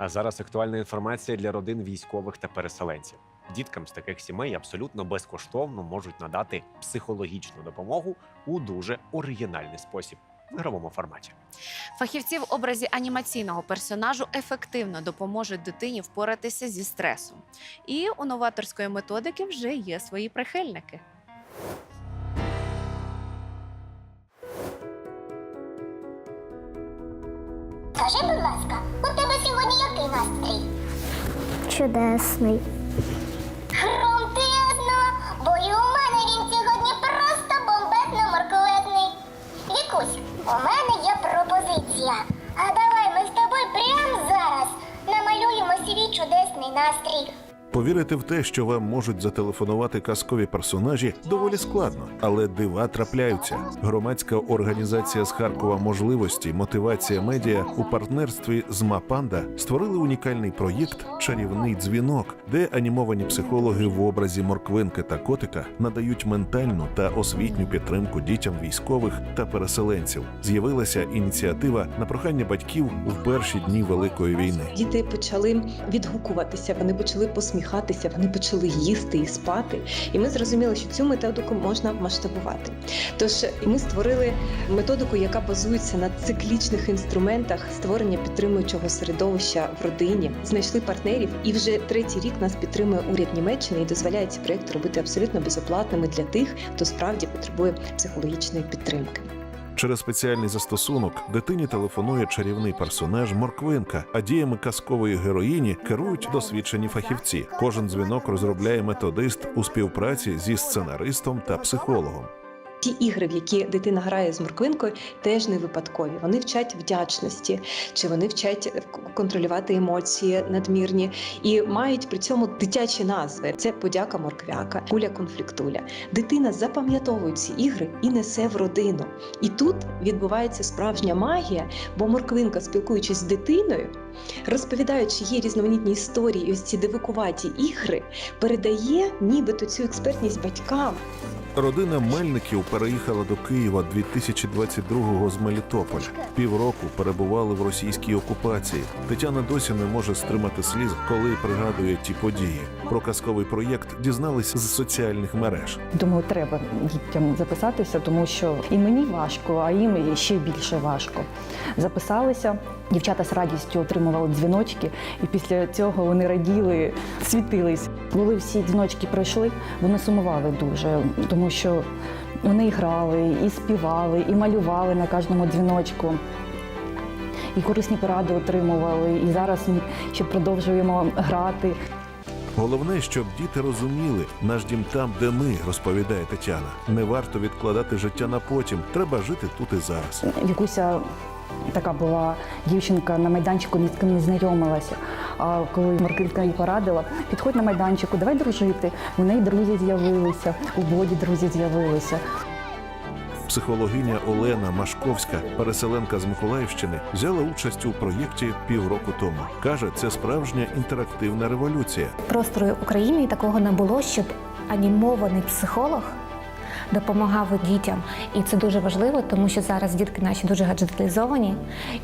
А зараз актуальна інформація для родин військових та переселенців. Діткам з таких сімей абсолютно безкоштовно можуть надати психологічну допомогу у дуже оригінальний спосіб в ігровому форматі. Фахівці в образі анімаційного персонажу ефективно допоможуть дитині впоратися зі стресом. І у новаторської методики вже є свої прихильники. Скажи, будь ласка, у настрій? Чудесний. Громтезно, бо і у мене він сьогодні просто бомбезно морковезний. Вікусь, у мене є пропозиція. А давай ми з тобою прямо зараз намалюємо свій чудесний настрій. Повірити в те, що вам можуть зателефонувати казкові персонажі, доволі складно, але дива трапляються. Громадська організація з Харкова можливості, мотивація медіа у партнерстві з Мапанда створили унікальний проєкт Чарівний дзвінок, де анімовані психологи в образі морквинки та котика надають ментальну та освітню підтримку дітям військових та переселенців. З'явилася ініціатива на прохання батьків в перші дні великої війни. Діти почали відгукуватися, вони почали посміхатися, вони почали їсти і спати. І ми зрозуміли, що цю методику можна масштабувати. Тож ми створили методику, яка базується на циклічних інструментах створення підтримуючого середовища в родині. Знайшли партнерів, і вже третій рік нас підтримує уряд Німеччини і дозволяє ці проекти робити абсолютно безоплатними для тих, хто справді потребує психологічної підтримки. Через спеціальний застосунок дитині телефонує чарівний персонаж Морквинка, а діями казкової героїні керують досвідчені фахівці. Кожен дзвінок розробляє методист у співпраці зі сценаристом та психологом. Ті ігри, в які дитина грає з морквинкою, теж не випадкові. Вони вчать вдячності, чи вони вчать контролювати емоції надмірні і мають при цьому дитячі назви. Це подяка морквяка, куля конфліктуля. Дитина запам'ятовує ці ігри і несе в родину. І тут відбувається справжня магія, бо морквинка, спілкуючись з дитиною, розповідаючи їй різноманітні історії, ось ці дивикуваті ігри, передає нібито цю експертність батькам. Родина Мельників переїхала до Києва 2022-го з Мелітополя. Півроку перебували в російській окупації. Тетяна досі не може стримати сліз, коли пригадує ті події. Про казковий проєкт дізналися з соціальних мереж. Думаю, треба дітям записатися, тому що і мені важко, а їм ще більше важко. Записалися. Дівчата з радістю отримували дзвіночки, і після цього вони раділи, світились. Коли всі дзвіночки пройшли, вони сумували дуже, тому що вони і грали, і співали, і малювали на кожному дзвіночку. І корисні поради отримували. І зараз ми ще продовжуємо грати. Головне, щоб діти розуміли, наш дім там, де ми, розповідає Тетяна. Не варто відкладати життя на потім. Треба жити тут і зараз. Вікуся така була дівчинка на майданчику, ні з ким не знайомилася. А коли Марківка їй порадила, підходь на майданчику, давай дружити. У неї друзі з'явилися, у Боді друзі з'явилися. Психологиня Олена Машковська, переселенка з Миколаївщини, взяла участь у проєкті півроку тому. каже, це справжня інтерактивна революція. просторі України такого не було, щоб анімований психолог допомагав дітям. І це дуже важливо, тому що зараз дітки наші дуже гаджеталізовані,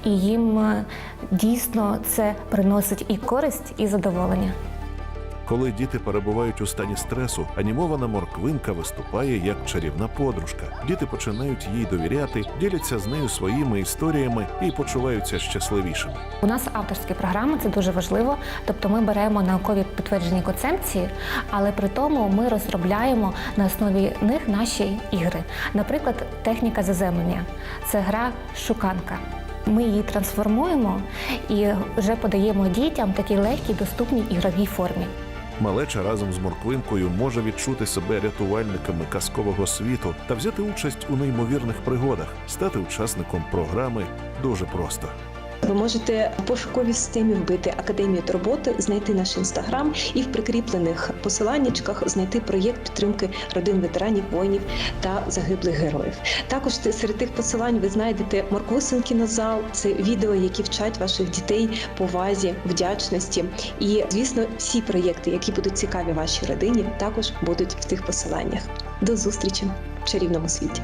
і їм е, дійсно це приносить і користь, і задоволення. Коли діти перебувають у стані стресу, анімована морквинка виступає як чарівна подружка. Діти починають їй довіряти, діляться з нею своїми історіями і почуваються щасливішими. У нас авторські програми, це дуже важливо. Тобто ми беремо наукові підтверджені концепції, але при тому ми розробляємо на основі них наші ігри. Наприклад, техніка заземлення це гра шуканка. Ми її трансформуємо і вже подаємо дітям в такій легкій, доступній ігровій формі. Малеча разом з морквинкою може відчути себе рятувальниками казкового світу та взяти участь у неймовірних пригодах, стати учасником програми дуже просто. Ви можете в пошуковій системі вбити академію роботи, знайти наш інстаграм і в прикріплених посиланнячках знайти проєкт підтримки родин ветеранів, воїнів та загиблих героїв. Також серед тих посилань ви знайдете Морквусинки на зал. Це відео, які вчать ваших дітей повазі, вдячності. І звісно, всі проєкти, які будуть цікаві вашій родині, також будуть в тих посиланнях. До зустрічі в чарівному світі.